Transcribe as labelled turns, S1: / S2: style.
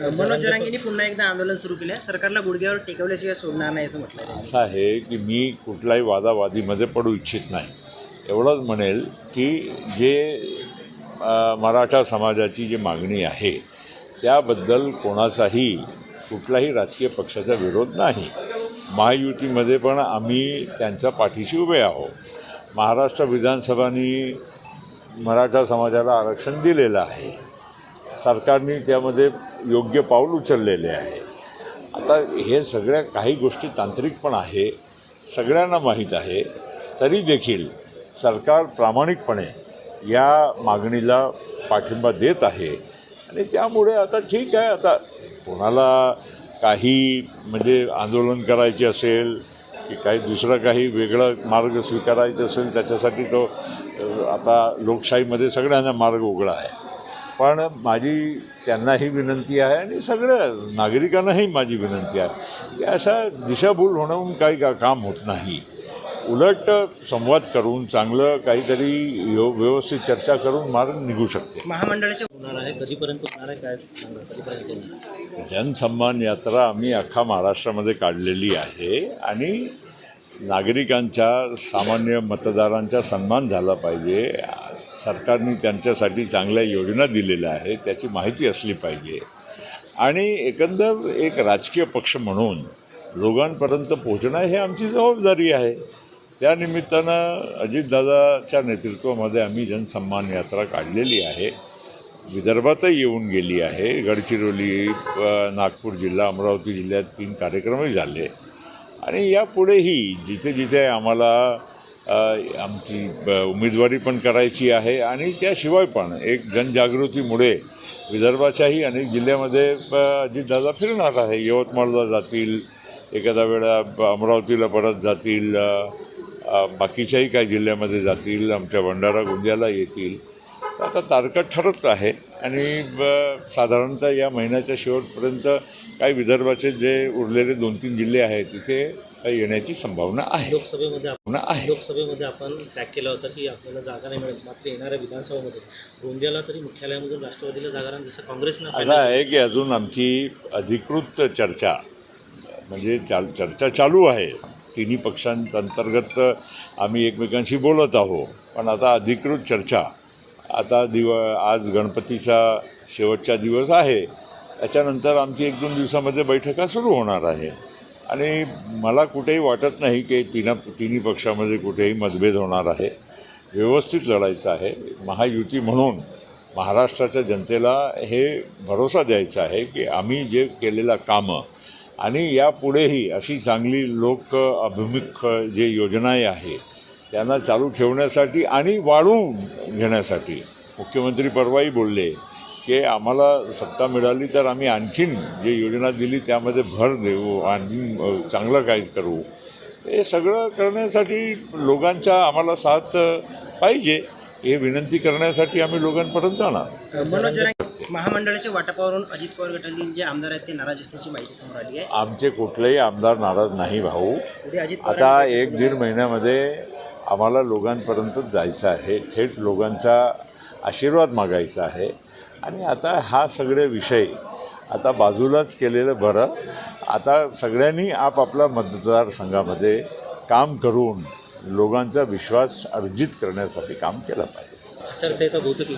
S1: मनोज जरांगेंनी पुन्हा एकदा आंदोलन सुरू केलं. सरकारला गुडघ्यावर टेकवल्याशिवाय सोडणार नाही असं म्हटलं आहे
S2: असं आहे की मी कुठलाही वादावादीमध्ये पडू इच्छित नाही. एवढंच म्हणेल की जे मराठा समाजाची जी मागणी आहे त्याबद्दल कोणाचाही कुठलाही राजकीय पक्षाचा विरोध नाही. महायुतीमध्ये पण आम्ही त्यांच्या पाठीशी उभे आहोत. महाराष्ट्र विधानसभानी मराठा समाजाला आरक्षण दिलेलं आहे. सरकारने त्यामध्ये योग्य पाऊल उचललेले आहे. आता हे सगळ्या काही गोष्टी तांत्रिक पण आहे सगळ्यांना माहीत आहे तरी देखील सरकार प्रामाणिकपणे या मागणीला पाठिंबा देत आहे. आणि त्यामुळे आता ठीक आहे आता कोणाला काही म्हणजे आंदोलन करायचे असेल की काही दुसरा काही वेगळा मार्ग स्वीकारायचा असेल त्याच्यासाठी तो आता लोकशाहीमध्ये सगळ्यांना मार्ग उघडा आहे. पण माझी त्यांनाही विनंती आहे आणि सगळ्या नागरिकांनाही माझी विनंती आहे. की अशा दिशाभूल होणं काही का काम होत नाही. उलट संवाद करून चांगलं काहीतरी यो व्यवस्थित चर्चा करून मार्ग निघू शकते.
S1: महामंडळाच्या
S3: होणार आहे कधीपर्यंत होणार आहे काय?
S2: जनसन्मान यात्रा आम्ही अख्खा महाराष्ट्रामध्ये काढलेली आहे आणि नागरिकांच्या सामान्य मतदारांचा सन्मान झाला पाहिजे. सरकारने त्यांच्यासाठी चांगल्या योजना दिलेल्या आहेत त्याची माहिती असली पाहिजे. आणि एकंदर एक राजकीय पक्ष म्हणून लोकांपर्यंत पोहोचणं हे आमची जबाबदारी आहे. त्यानिमित्तानं अजितदादाच्या नेतृत्वामध्ये आम्ही जनसन्मान यात्रा काढलेली आहे. विदर्भातही येऊन गेली आहे. गडचिरोली नागपूर जिल्हा अमरावती जिल्ह्यात तीन कार्यक्रमही झाले. आणि यापुढेही जिथे जिथे आम्हाला आमची ब- उमेदवारी पण करायची आहे आणि त्याशिवाय पण एक जनजागृतीमुळे विदर्भाच्याही अनेक जिल्ह्यामध्ये अजितदादा फिरणार आहे. यवतमाळला जातील एखाद्या वेळा अमरावतीला परत जातील बाकीच्याही काही जिल्ह्यामध्ये जातील आमच्या भंडारा गोंदियाला येतील. आता तारखा ठरत आहे आणि ब- साधारणतः या महिन्याच्या शेवटपर्यंत काही विदर्भाचे जे उरलेले दोन तीन जिल्हे आहेत तिथे येण्याची संभावना आहे.
S3: लोकसभेमध्ये आपण
S2: आहे.
S3: लोकसभेमध्ये आपण टॅग केला होता की आपल्याला जागा नाही मिळत. मात्र येणाऱ्या विधानसभामध्ये गोंदियाला तरी मुख्यालयामधून राष्ट्रवादीला जागा राहील जसं काँग्रेसनं
S2: असं आहे की अजून आमची अधिकृत चर्चा. म्हणजे चाल चर्चा चालू आहे. तिन्ही पक्षांतर्गत आम्ही एकमेकांशी बोलत आहोत. पण आता अधिकृत चर्चा. आता दिव आज गणपतीचा शेवटचा दिवस आहे. त्याच्यानंतर आमची एक दोन दिवसामध्ये बैठका सुरू होणार आहे. आणि मला कुठेही वाटत नाही की तिना तिन्ही पक्षामध्ये कुठेही मतभेद होणार आहे. व्यवस्थित लढायचं आहे. महायुती म्हणून महाराष्ट्राच्या जनतेला हे भरोसा द्यायचा आहे की आम्ही जे केलेलं कामं आणि यापुढेही अशी चांगली लोक अभिमुख जे योजना आहे त्यांना चालू ठेवण्यासाठी आणि वाढवून घेण्यासाठी मुख्यमंत्री परवाही बोलले की आम्हाला सत्ता मिळाली तर आम्ही आणखीन जे योजना दिली त्यामध्ये भर देऊ आणखीन अ, चांगलं काही करू. हे सगळं करण्यासाठी लोकांच्या आम्हाला साथ पाहिजे. हे विनंती करण्यासाठी आम्ही लोकांपर्यंत जाणार.
S1: महामंडळाच्या वाटपावरून अजित पवार गटातील जे आमदार आहेत ते नाराज असल्याची माहिती समोर आली आहे.
S2: आमचे कुठलेही आमदार नाराज नाही भाऊ. आता एक दीड महिन्यामध्ये आम्हाला लोकांपर्यंत जायचं आहे. थेट लोकांचा आशीर्वाद मागायचा आहे. आणि आता हा सगळे विषय आता बाजूलाच केलेलं बरं. आता सगळ्यांनी आपापल्या मतदारसंघामध्ये काम करून लोकांचा विश्वास अर्जित करण्यासाठी काम केलं पाहिजे.
S3: आचारसंहिता बहुतेक